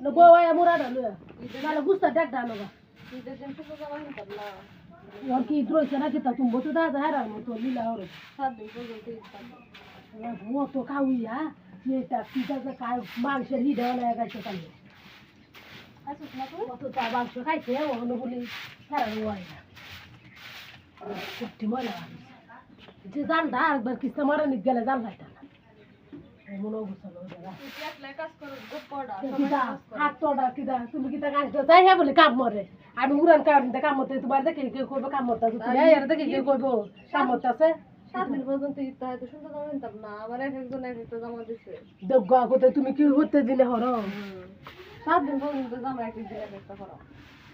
ডালো তাহলে বুঝতে দেখ ডালো গা ওর কি রয়েছে নাকি তা তুমি বসে দাদা হারার মতো লীলা ওর ও তো খাউইয়া এটা কি তাতে খায় মাংসের হিডে অনেক গাইছে তাহলে অত তা মাংস খাইছে ও হলো বলি হারার ওয়াই না কুট্টি ময়লা যে জানটা একবার কিস্তা মারা নিক গেলে জান খাইতা না মনে অবস্থা কিতা হাত তোড়া কিতা তুমি কিতা কাজ তো তাই হ্যাঁ বলে কাম মরে আমি উড়ান কারণ কাম মতে তোমার দেখে কেউ করবে কাম মতে তুমি এর দেখে কেউ করব কাম মতে আছে। দগ্গা কোথায় তুমি কি হতে দিলে হর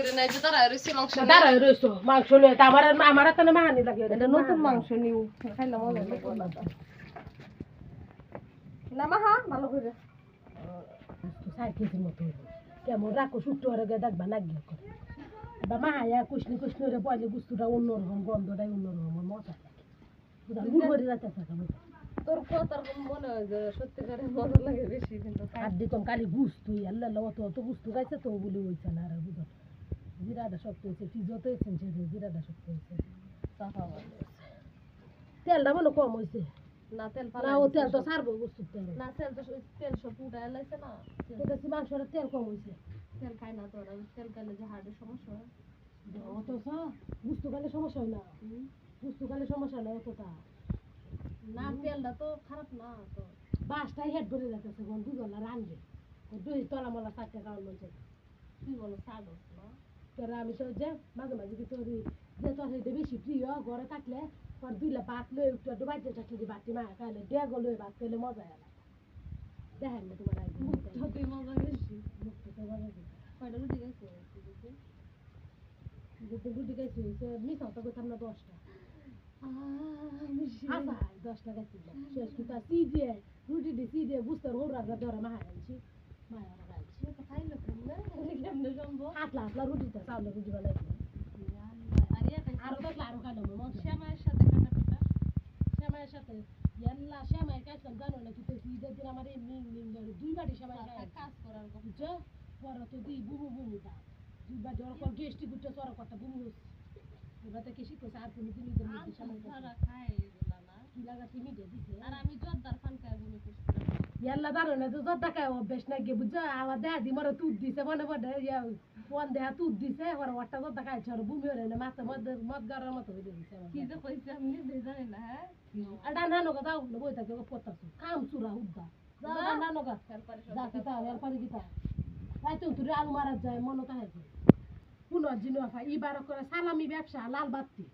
করি নাই যে তারা রয়েছে মাংস নিয়ে। দাঁড়াই রয়েছো মাংস লয়ে তা আমার আমার এখানে মাহানি লাগে। এটা নতুন মাংস নিউ। খাইলে মজা লাগবে না মা হা ভালো করে। ষাট কেজির মতো কেমন রাখো হরে গে দেখবা না করে। বা মাহায়া কুশনি কুশনি রে পয়লে গুস্তুটা অন্যরকম গন্ধটাই অন্যরকম মজা লাগে। রাতে থাকা তোর কথার মনে হয় যে সত্যিকারে মজা লাগে বেশি কিন্তু আর দিতাম কালি গুস্তু আল্লাহ আল্লাহ অত অত গুস্তু গাইছে তো বলে হইছে না আর বুঝো জিরাটা শক্ত হয়েছে ফ্রিজতে হয়েছে সে জিরাটা শক্ত হয়েছে। চাপা তেলটা মনে কম হয়েছে। না তেল না ও তেল তো সারবো গুস্তুর তেল। না তেল তো তেল সব উঠায় লাইছে না। দেখছি মাংসের তেল কম হয়েছে। তেল খাই না তোর তেল খাইলে যে হার্টের সমস্যা হয়। অথচ গুস্তু খালে সমস্যা হয় না। গুস্তু খালে সমস্যা হয় না অতটা। না তেলটা তো খারাপ না তো। বাসটাই হেড ভরে যাচ্ছে কোন বুঝো না রানবে দুই তলা মলা চারটে কারণ বলছে। তুই বলো সাড়ো না আমি তো যে মাঝে মাঝে কি তোর যে তোর হইতে বেশি প্রিয় ঘরে থাকলে তোর দুইলে ভাত লই একটু একটু বাচ্চা থাকলে যে বাটি মা খাইলে ডেগো লই ভাত খেলে মজা না দেখেন না তোমার আগে তুই মজা বেশি মুখটা তো মজা দিবে কয়টা রুটি খাইছো যদি রুটি খাইছি মিস হতো কোথাও না দশটা দশটা খাইছি শেষ কিতা সি দিয়ে রুটি বুঝতে ওরা ধরে হাতলা হাতলা রুটিটা চাউলের রুটি বানাইছি আর দেখলে আরও খাইলাম মজা শ্যামায়ের সাথে কাটা পিঠা। শ্যামাইয়ের সাথে এল্লা শ্যামাই খাইছিলাম জানো না কিন্তু ঈদের দিন আমার মিং ধরে দুই বাটি খাই কাজ করার বুঝছ? বড় তো দিই বুবু বুবু দা দুই বাটি ওর গেস্টি গুটে সর কথা বুবু এবার থেকে শিখেছে আর কোনো দিন ঈদের মধ্যে শ্যামাই খায়। গারার মতো হয়ে দিছে আমার কি যে কইছে আমি নিজে জানি না হ্যাঁ? আর ডান হানো কথা বই থাকে পড়তাছো। কাম চুরা উদ্দা যা। ডান হানো কথা তারপরে সব যা কিতা এর পরে কিতা। তাই তো তুই আলু মারা যায় মনে তাই পুনর জিনো আফা ইবার করে সালামি ব্যবসা লাল বাত্তি।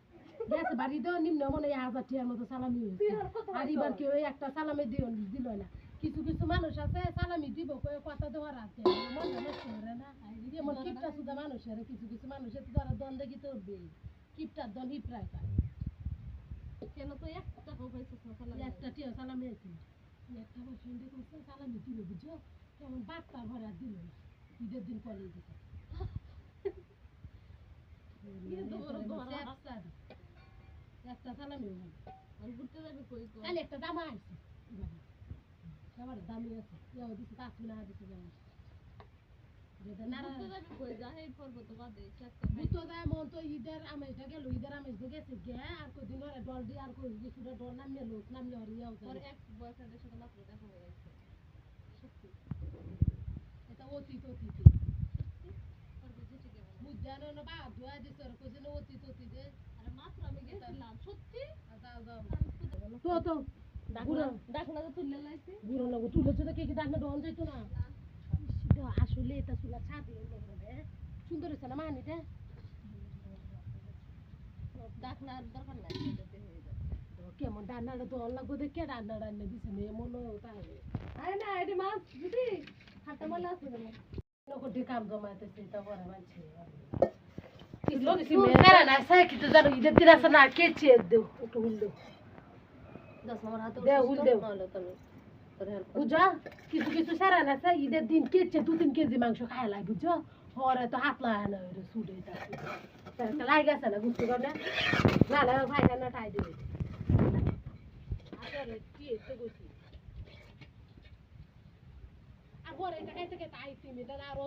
গেছে বাড়ি দেওয়া নিম্ন মনে হয় হাজার টিয়ার মতো সালামি আর এবার কেউ একটা সালামি দিও দিল না। কিছু কিছু মানুষ আছে সালামি দিব কয়ে কথা দেওয়ার আছে মন নষ্ট করে না। যেমন কিপটা মানুষের কিছু কিছু মানুষের তো ধরো দন দেখি তো কিপটার দন হিপড়ায় পায়। কেন তো এক পাইছিস না সালামি? একটা টিয়া সালামি আছে একটা সালামি দিল বুঝছ কেমন বার্তা ভরে দিল। না ঈদের দিন কলেজ দিতে একটা আর ঘুরতে যাবি কই কই? একটা জামা আছে সবার দামি আছে। ইয়াও দিছে পাঁচ মিনা দিছে জামা যেটা নারা ঘুরতে যাবি কই যা এই পর্ব তো বাদে একটা বুতো যায় মন তো ঈদের আমেজটা গেল ঈদের আমেজটা গেছে গে আর কদিন ধরে ডল দিয়ে আর কই ডল নামিয়ে লোক নামিয়ে আর ইয়াও তোর করে এক বয়ফ্রেন্ডের সাথে দেখা হয়ে গেছে। অতীত না বা ধোয়া দিছে আর কইছে না অতীত অতীত। তো তো। ডাকনা তো তুললে লাইছি। বুড়ো লাগো তুলে চুলে কে কি ডাকনা ডন যাইতো না? আসলে এটা চুলা ছাদে সুন্দর হয়েছে না মাহানিটা ডাকনার দরকার নাই। কেমন রান্নাটা তো লাগবো দেখে রান্না রান্না দিছে মেয়ে মনে তাই। আরে না এটা মাছ দিদি। হাতে মলা আছে কেন কাম জমাইতেছে তা পরে মানছে। সারা না সাই কিন্তু জানো ঈদের দিন আছে না কেচে দেও একটু হুল দেও দশ নম্বর হাতে দেও, হুল দেও। নাহলে তো আমি তোর হেল্প বুঝা কিছু কিছু সারা না সাই ঈদের দিন কেচে দু তিন কেজি মাংস খাই লাগে বুঝছ হরে তো হাত লাগা না ওই সুডে তা লাই গেছে না বুঝতে পারলে না না ভাই না ঠাই দেবে আসলে কি এসে গেছি আর পরে এটা খাইতে খাইতে আইসি মিলে আর ও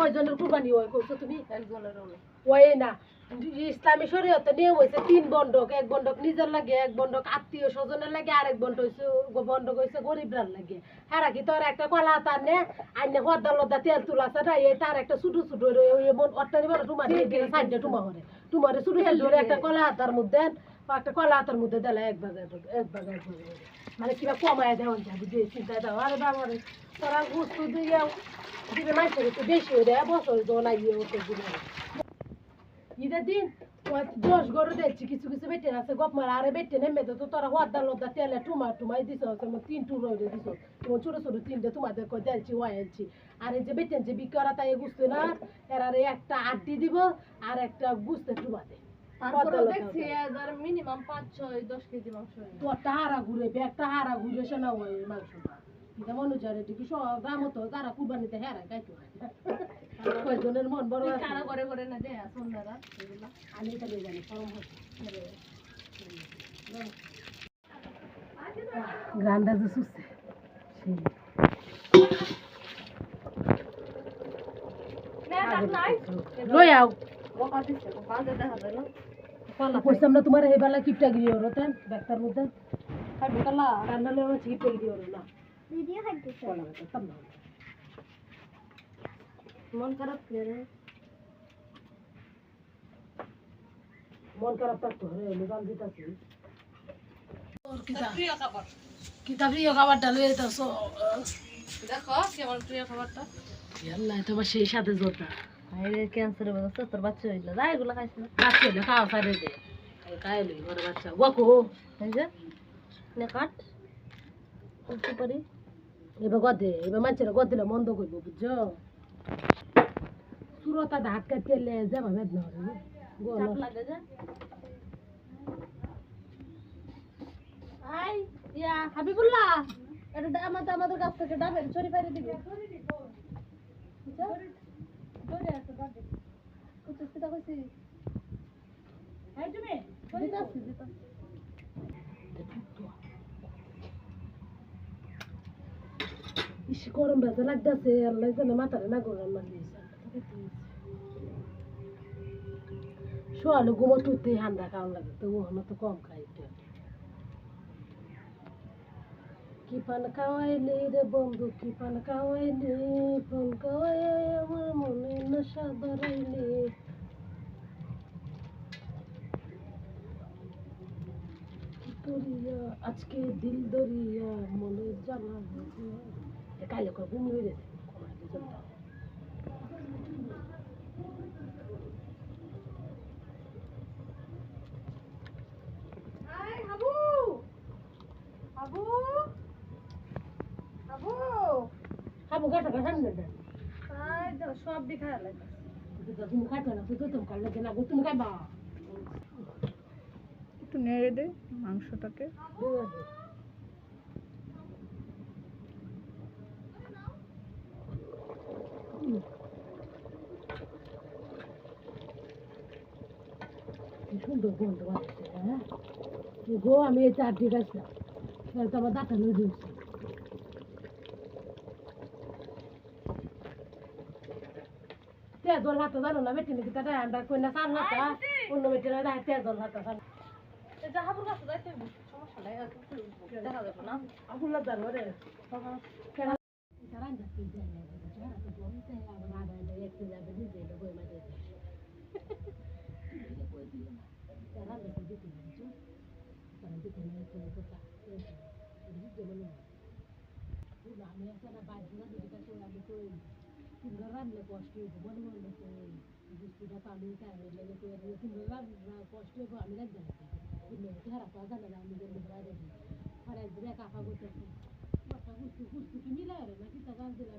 কয়জনের কুরবানি হয় করছ তুমি? না ইসলামী শরীয়তে নিয়ম হয়েছে তিন বন্ডক এক বন্ডক নিজের লাগে, এক বন্ডক আত্মীয় স্বজনের লাগে বন্ডক হয়েছে বন্ডক হয়েছে গরিবরার লাগে। হ্যাঁ কি তোর একটা কলা তার নে আইনে হদ্দা লদ্দা তেল তুলা আছে এই তার একটা ছোট ছোট টুমা দিয়ে সাইডে ছোট ছোট একটা কলা হাতার মধ্যে একটা কলা হাতার মধ্যে দিলে, এক ভাগ এক ভাগ, এক করে। মানে কিবা কমায় দেওয়া যাবে যে চিন্তা দাও, আরে বাবারে, তোরা গুস্তু দিয়ে দিবে মাইসের একটু বেশি হয়ে দেয় বছর দোনা ইয়ে হতে দিবে ঈদের দিন দশ গরু দেখছি, কিছু কিছু বেটে আছে, গপ মারা, আরে বেটে নেমে তো, তোরা হদ্দা লদ্দা তেলে টুমা টুমাই তোমার তিন টু রয়ে দিছ। তোমার ছোট ছোট তিনটে তোমাদের কই দেলছি ওয়াইলছি আর এই যে বেটেন যে বিকরা তাই বুঝতে না এর একটা আড্ডি দিব, আর একটা বুঝতে টুমা দে। মিনিমাম পাঁচ ছয় দশ কেজি মাংস হয়ে। তো একটা হারা ঘুরে একটা হারা ঘুরে সে না ওই মাংসটা। এটা মনে যায় সব গ্রাম তো তারা কুরবানিতে হেরা গাইতো কয়জনের মন বড় আছে? করে করে না দেয়া সন্ধ্যারা এগুলা। আমি এটা জানি ফরম হচ্ছে। গানটা যে সুস্থে লই আও। বকা দিচ্ছে বাজে দেখা যায় না। কইসাম না তোমার হেবালা কিপটা গিয়ে ডাক্তার মধ্যে রান্না আমার কিপটা ওর না। ভিডিও খাইতেছে কলা কথা না। মন খারাপ করে মন খারাপ থাকতো রে গান দিতাছি। প্রিয় খাবার। কিতাব ইয়ে খাবারটা লই যেতেছো দেখো কেমন প্রিয় খাবারটা। সেই সাথে জোরটা। ক্যান্সারের বদল তোর বাচ্চা হইল যা এগুলো খাইছ না বাচ্চা হলে খাওয়া সারে দে খাই লই ঘরে বাচ্চা গোকো এই যে নে কাট করতে পারি এবার গদে এবার মানুষেরা গদিলে মন্দ করব বুঝছ সুরতা ধাত কাটতে যাবা বেদনা হবে চাপ লাগে যে আই ইয়া হাবিবুল্লাহ এটা আমাদের আমাদের কাছ থেকে ডাবের চুরি পাইরে দিবে বুঝছ? ধরে আছে, ধরে। কইছিস কিতা কইছি? দিতাছি, দিতাছি। ইস গরম ব্যথা লাগতেছে আল্লাহ জানে মাথারে না গরম মানে শোয়ালে ঘুমো টুতে ঠান্ডা খাওয়া লাগে তো ওখানে তো কম খাই একটু। কি পান খাওয়াইলি রে বন্ধু কি পান খাওয়াইলি পান খাওয়াই আমার নেশা ধরাইলি কি করিয়া আজকে দিল দরিয়া মনে জ্বালা কাইলে করে ঘুমিয়ে হয়ে গেছে খাব গাটা গাটা দাও, সব দিখা লাগে তুমি খাইছো না তুই তুমি কাল লাগে না তুমি খাইবা একটু নেড়ে দে মাংসটাকে। সুন্দর গন্ধ আসছে হ্যাঁ? গো আমি এই চার দিকে আসলাম তাহলে তো আমার দাঁতা নিয়ে দিয়েছি। তেজল হাতে জানো না বেটি নাকি তাটা আমরা কই না সার হাতা অন্য বেটি না তেজল হাতা জানো জাহাবুর কাছে যাইতে সমস্যা নাই দেখা যাবে না তো বলতে আবার আবার একটু দেখে দিতে বুঝছ তারা দিতে না তো কথা যেমন আমি একটা বাইরে না যেটা করে আমি তো তিনবার রান্না কষ্ট হইব মনে মনে তো বৃষ্টিটা পানি খাই লেগে তো তিনবার রান্না কষ্ট হইব আমি রান্না কিন্তু খারাপ পাওয়া জানে না আমি যেন বাইরে আর একদিন একা একা করতেছি মাথা গুস্তু গুস্তু কি মিলাই রে নাকি তা গাছ দিলাম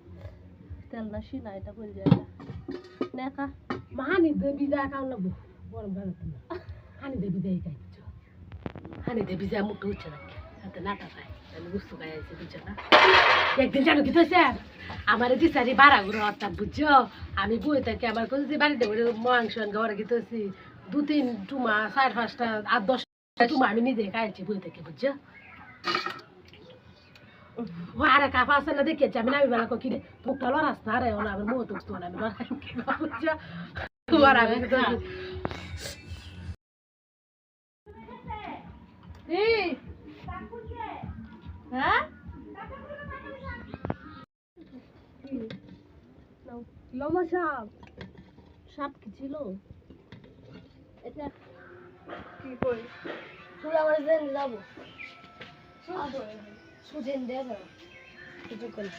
তেল না শিনা এটা করে যায় নেকা মাহানি দেবী যা কাউ লাগবো গরম না। হানি দেবী যাই খাইছো হানি দেবী যা মুখ হচ্ছে না হাতে নাটা খাই আমি বুঝতে খাই আছি বুঝছ না? একদিন জানো কি তো আমার দিশারি বাড়া ঘুরে অর্থাৎ বুঝছ? আমি বই থাকি আমার কাছে যে বাড়িতে বলে মাংস ঘরে গেতেছি দু, তিন টুমা, চার, পাঁচটা, আট, দশটা টুমা আমি নিজে খাইছি বই থেকে, বুঝছ? ও আরে কাপা আছে না দেখেছি আমি নামি বেলা কি মুখটা লড়াস না আরে ওনা আমার মুখ তুকতো না আমি লড়াই বুঝছ তোমার আমি তো এই হ্যাঁ লম্বা সাপ সাপ কি ছিল এটা কি করি তুই আমার জেন যাব সুজেন দেবে কিছু করে